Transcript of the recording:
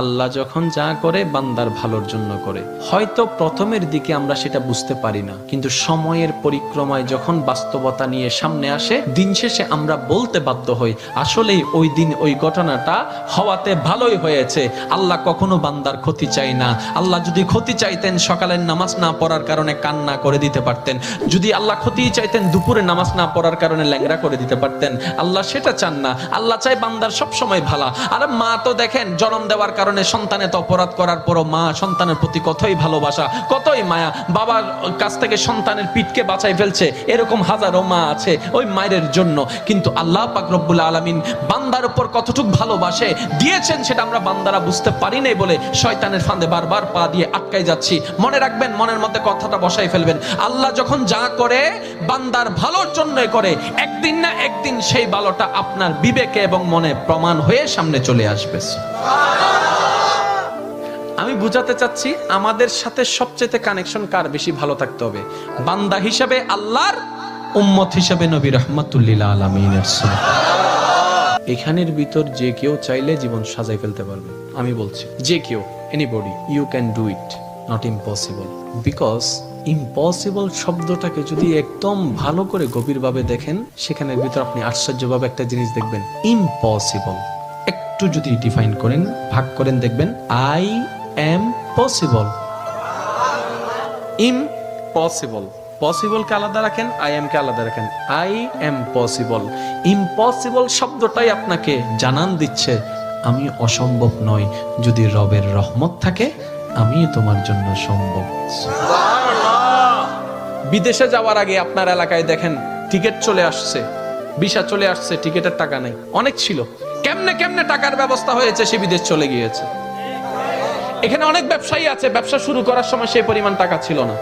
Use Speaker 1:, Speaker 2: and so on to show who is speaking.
Speaker 1: আল্লাহ যখন যা করে, বান্দার ভালোর জন্য করে। হয়তো প্রথমের দিকে আমরা সেটা বুঝতে পারি না, কিন্তু সময়ের পরিক্রমায় যখন বাস্তবতা নিয়ে সামনে আসে, দিন শেষে আমরা বলতে বাধ্য হই, আসলেই ওই দিন ওই ঘটনাটা হওয়াতে ভালোই হয়েছে। আল্লাহ কখনো বান্দার ক্ষতি চাই না। আল্লাহ যদি ক্ষতি চাইতেন, সকালের নামাজ না পড়ার কারণে কান্না করে দিতে পারতেন। যদি আল্লাহ ক্ষতি চাইতেন, দুপুরে নামাজ না পড়ার কারণে ল্যাংরা করে দিতে পারতেন। আল্লাহ সেটা চান না। আল্লাহ চাই বান্দার সব সময় ভালা। আর মা তো দেখেন, জন্ম দেওয়ার সন্তানে তো অপরাধ করার পরও মা সন্তানের প্রতি কতই ভালোবাসা, কতই মায়া। বাবার কাছ থেকে সন্তানের পিঠকে বাঁচাই ফেলছে, এরকম হাজারো মা আছে ওই মায়ের জন্য। কিন্তু আল্লাহ পাক রব্বুল আলামিন বান্দার উপর কতটুক ভালোবাসে, দিয়েছেন সেটা আমরা বান্দারা বুঝতে পারি নাই বলে শয়তানের ফাঁদে বারবার পা দিয়ে আটকাই যাচ্ছি। মনে রাখবেন, মনের মধ্যে কথাটা বসাই ফেলবেন। আল্লাহ যখন যা করে, বান্দার ভালোর জন্যই করে। একদিন না একদিন সেই ভালোটা আপনার বিবেকে এবং মনে প্রমাণ হয়ে সামনে চলে আসবে। আমি বুঝাতে চাচ্ছি আমাদের সাথে সবচেয়ে কানেকশন কার বেশি ভালো থাকতে হবে? বান্দা হিসাবে আল্লাহর, উম্মত হিসাবে নবী রহমাতুল্লিল আলমিনের এখানের ভিতর যে কেউ চাইলে জীবন সাজাই ফেলতে পারবে। আমি বলছি, যে কেউ anybody you can do it not impossible because impossible শব্দটাকে যদি একদম ভালো করে গভীরভাবে দেখেন, সেখানের ভিতর আপনি আশ্চর্যভাবে একটা জিনিস দেখবেন। ইম্পসিবল একটু যদি ডিফাইন করেন, ভাগ করেন, দেখবেন আই এম পসিবল পসিবলকে আলাদা রাখেন আই এম কে আলাদা রাখেন। আই এম পসিবল ইম্পসিবল শব্দটাই আপনাকে জানান দিচ্ছে, আমি অসম্ভব নয় যদি রবের রহমত থাকে, আমি তোমার জন্য সম্ভব। বিদেশে যাওয়ার আগে আপনার এলাকায় দেখেন টিকিট চলে আসছে, ভিসা চলে আসছে টিকিটের টাকা নেই। অনেক ছিল। কেমনে কেমনে টাকার ব্যবস্থা হয়েছে সে বিদেশ চলে গিয়েছে। এখানে অনেক ব্যবসায়ী আছে ব্যবসা শুরু করার সময় সেই পরিমাণ টাকা ছিল না।